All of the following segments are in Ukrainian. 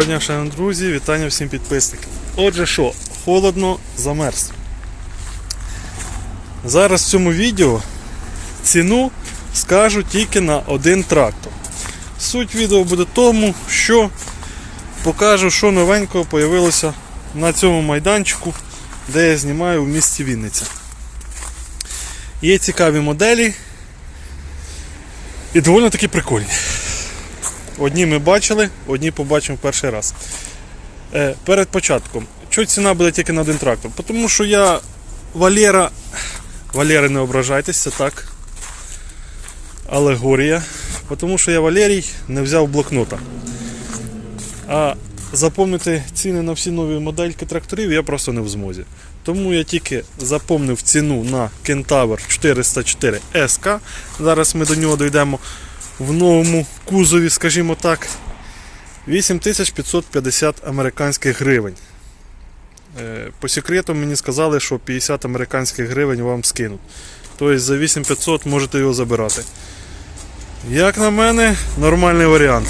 Доброго дня, шановні друзі, вітання всім підписникам. Отже, що, холодно, замерз. Зараз в цьому відео ціну скажу тільки на один трактор. Суть відео буде тому, що покажу, що новенького появилося на цьому майданчику, де я знімаю в місті Вінниця. Є цікаві моделі і доволі таки прикольні. Одні ми бачили, одні побачимо перший раз. Е, перед початком. Чого ціна буде тільки на один трактор? Тому що я Валера. Валери не ображайтесь, це так. Алегорія. Тому що я Валерій не взяв блокнота. А запомнити ціни на всі нові модельки тракторів я просто не в змозі. Тому я тільки запомнив ціну на Кентавр 404 SK. Зараз ми до нього дійдемо в новому кузові, скажімо так, 8550 американських гривень. Е, По секрету мені сказали, що 50 американських гривень вам скинуть. Тобто за 8500 можете його забирати. Як на мене, нормальний варіант.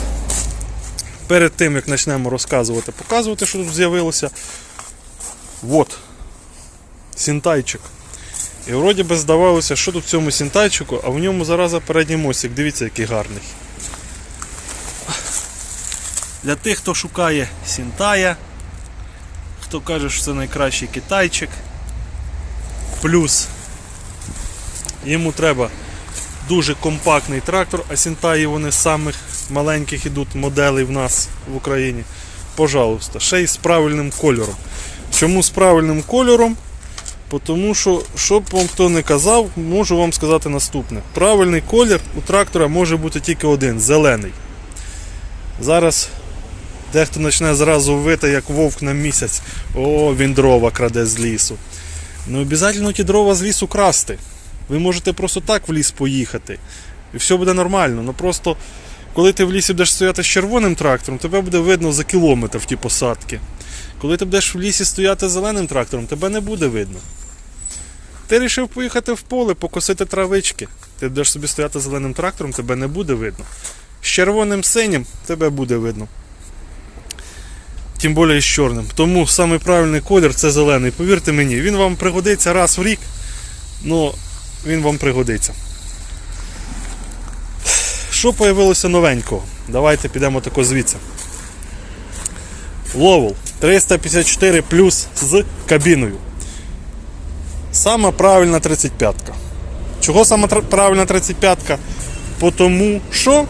Перед тим, як почнемо розказувати, показувати, що тут з'явилося. От. Сінтайчик. І вроді би здавалося, що тут в цьому сінтайчику, а в ньому зараза передній мостик. Дивіться, який гарний. Для тих, хто шукає сінтая, хто каже, що це найкращий китайчик. Плюс йому треба дуже компактний трактор, а сінтаї вони з самих маленьких ідуть моделей в нас в Україні. Пожалуйста, ще й з правильним кольором. Чому з правильним кольором? Тому що, щоб вам хто не казав, можу вам сказати наступне. Правильний колір у трактора може бути тільки один зелений. Зараз дехто почне зразу вити, як вовк на місяць. О, він дрова краде з лісу. Не обов'язково ті дрова з лісу красти. Ви можете просто так в ліс поїхати. І все буде нормально. Ну просто коли ти в лісі будеш стояти з червоним трактором, тебе буде видно за кілометр в ті посадки. Коли ти будеш в лісі стояти зеленим трактором, тебе не буде видно. Ти вирішив поїхати в поле, покосити травички. Ти будеш собі стояти зеленим трактором, тебе не буде видно. З червоним синім тебе буде видно. Тим більше з чорним. Тому самий правильний колір це зелений. Повірте мені, він вам пригодиться раз в рік, але він вам пригодиться. Що появилося новенького? Давайте підемо тако звідси. Ловел 354 плюс з кабіною. Сама правильна 35-ка. Чого сама тр- правильна 35-ка? Тому що,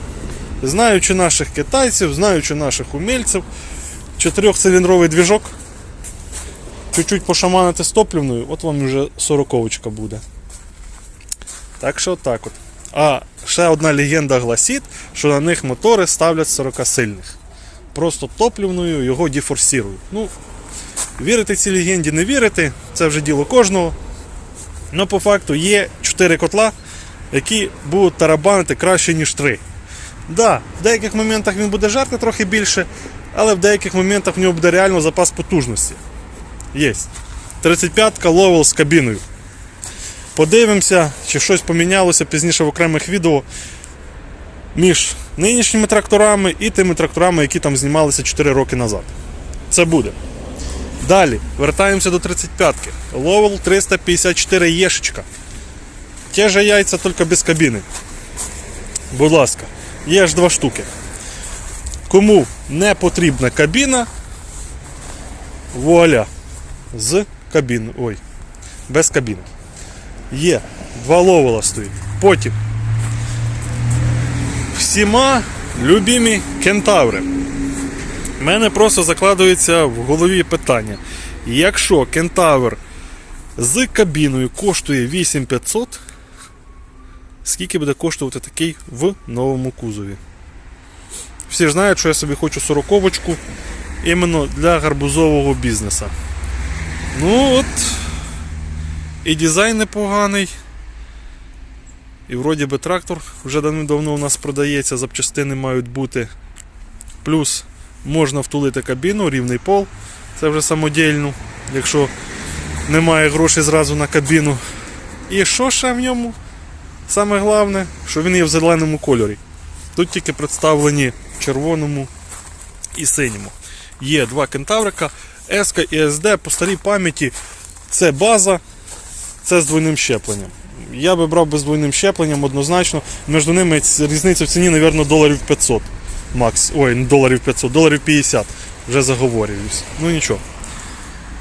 знаючи наших китайців, знаючи наших умільців, чотирьохциліндровий двіжок, чуть-чуть пошаманити з топливною, от вам вже 40 буде. Так що так от. А ще одна легенда гласить, що на них мотори ставлять 40 сильних. Просто топливною його дефорсірують. Ну, вірити цій легенді, не вірити, це вже діло кожного. Ну, по факту є 4 котла, які будуть тарабанити краще, ніж 3. Да, в деяких моментах він буде жарти трохи більше, але в деяких моментах в нього буде реально запас потужності. Є. 35-ка ловел з кабіною. Подивимося, чи щось помінялося пізніше в окремих відео між нинішніми тракторами і тими тракторами, які там знімалися 4 роки назад. Це буде. Далі, вертаємося до 35-ки. Ловел 354 єшечка. Ті же яйця, тільки без кабіни. Будь ласка, є аж два штуки. Кому не потрібна кабіна, вуаля. З кабіни. Ой, без кабіни. Є. Два ловела стоїть. Потім. Всіма любімі кентаври. У мене просто закладується в голові питання. Якщо кентавр з кабіною коштує 8500, скільки буде коштувати такий в новому кузові? Всі ж знають, що я собі хочу сороковочку іменно для гарбузового бізнесу. Ну от. І дизайн непоганий. І вроді би трактор вже давно у нас продається, запчастини мають бути. Плюс можна втулити кабіну, рівний пол. Це вже самодільно, якщо немає грошей зразу на кабіну. І що ще в ньому? Саме головне, що він є в зеленому кольорі. Тут тільки представлені червоному і синьому. Є два кентаврика, S і SD по старій пам'яті. Це база, це з двойним щепленням. Я би брав би з двойним щепленням однозначно. Між ними різниця в ціні, мабуть, доларів 500. Макс. Ой, не доларів 500, доларів 50. Вже заговорююсь. Ну нічого.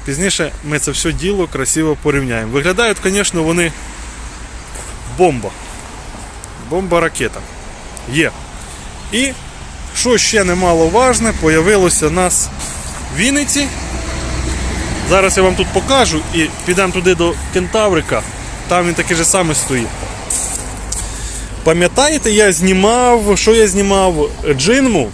Пізніше ми це все діло красиво порівняємо. Виглядають, звісно, вони бомба. Бомба ракета. Є. І що ще немаловажне, появилося нас в Вінниці. Зараз я вам тут покажу і підемо туди до Кентаврика. Там він такий же самий стоїть. Пам'ятаєте, я знімав, що я знімав джинму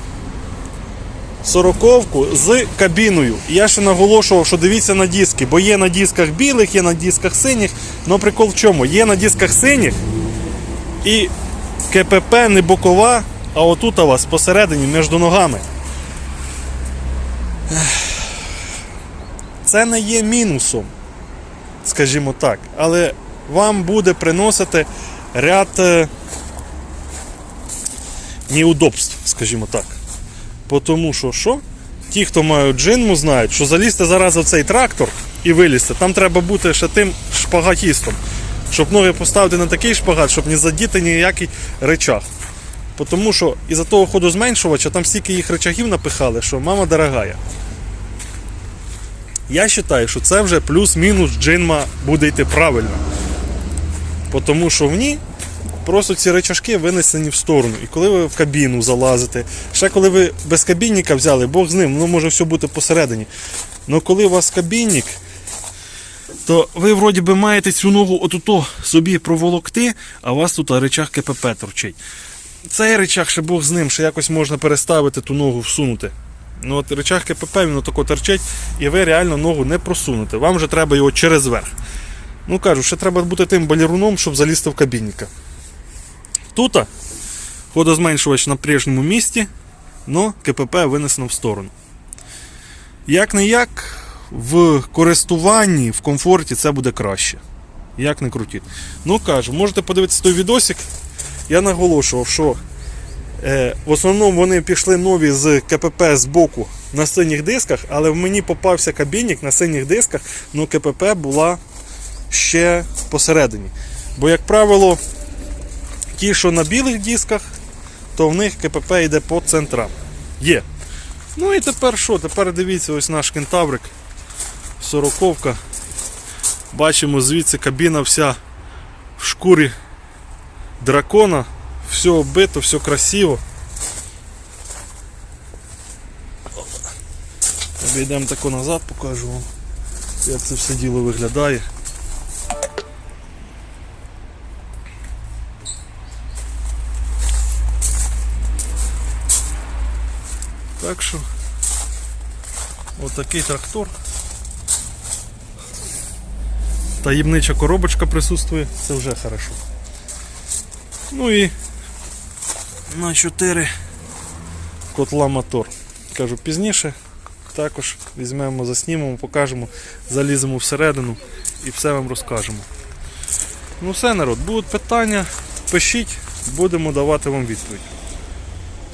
сороковку з кабіною. Я ще наголошував, що дивіться на диски, бо є на дисках білих, є на дисках синіх. Но прикол в чому? Є на дисках синіх і КПП не бокова, а отут у вас посередині між ногами. Це не є мінусом, скажімо так, але вам буде приносити ряд е, неудобств, скажімо так. Тому що що? Ті, хто мають джинму, знають, що залізти зараз в цей трактор і вилізти, там треба бути ще тим шпагатістом, щоб ноги поставити на такий шпагат, щоб не задіти ніякий речах. Тому що із-за того ходозменшувача там стільки їх речагів напихали, що мама дорогая. Я вважаю, що це вже плюс-мінус джинма буде йти правильно. Тому що в ній просто ці речашки винесені в сторону. І коли ви в кабіну залазите, ще коли ви без кабінника взяли, Бог з ним, воно може все бути посередині. Але коли у вас кабінник, то ви вроді би маєте цю ногу отуто собі проволокти, а у вас тут речах КПП торчить. Цей речах ще Бог з ним, ще якось можна переставити ту ногу, всунути. Ну от речах КПП він отако торчить, і ви реально ногу не просунете. Вам вже треба його через верх. Ну кажу, ще треба бути тим балеруном, щоб залізти в кабінника. Тут ходозменшувач на прежньому місці, но КПП винесено в сторону. Як не як, в користуванні, в комфорті це буде краще. Як не крутіть. Ну кажу, можете подивитися той відосик. Я наголошував, що е, в основному вони пішли нові з КПП з боку на синіх дисках, але в мені попався кабінник на синіх дисках, ну КПП була ще посередині. Бо, як правило, ті, що на білих дисках, то в них КПП йде по центрам. Є. Ну і тепер що? Тепер дивіться, ось наш кентаврик. Сороковка. Бачимо звідси кабіна вся в шкурі дракона. Все оббито, все красиво. Обійдемо тако назад, покажу вам, як це все діло виглядає. Так що отакий трактор. Таємнича коробочка присутствує, це вже хорошо. Ну і на 4 котла мотор. Кажу пізніше. Також візьмемо, заснімемо, покажемо, заліземо всередину і все вам розкажемо. Ну все, народ, будуть питання, пишіть, будемо давати вам відповідь.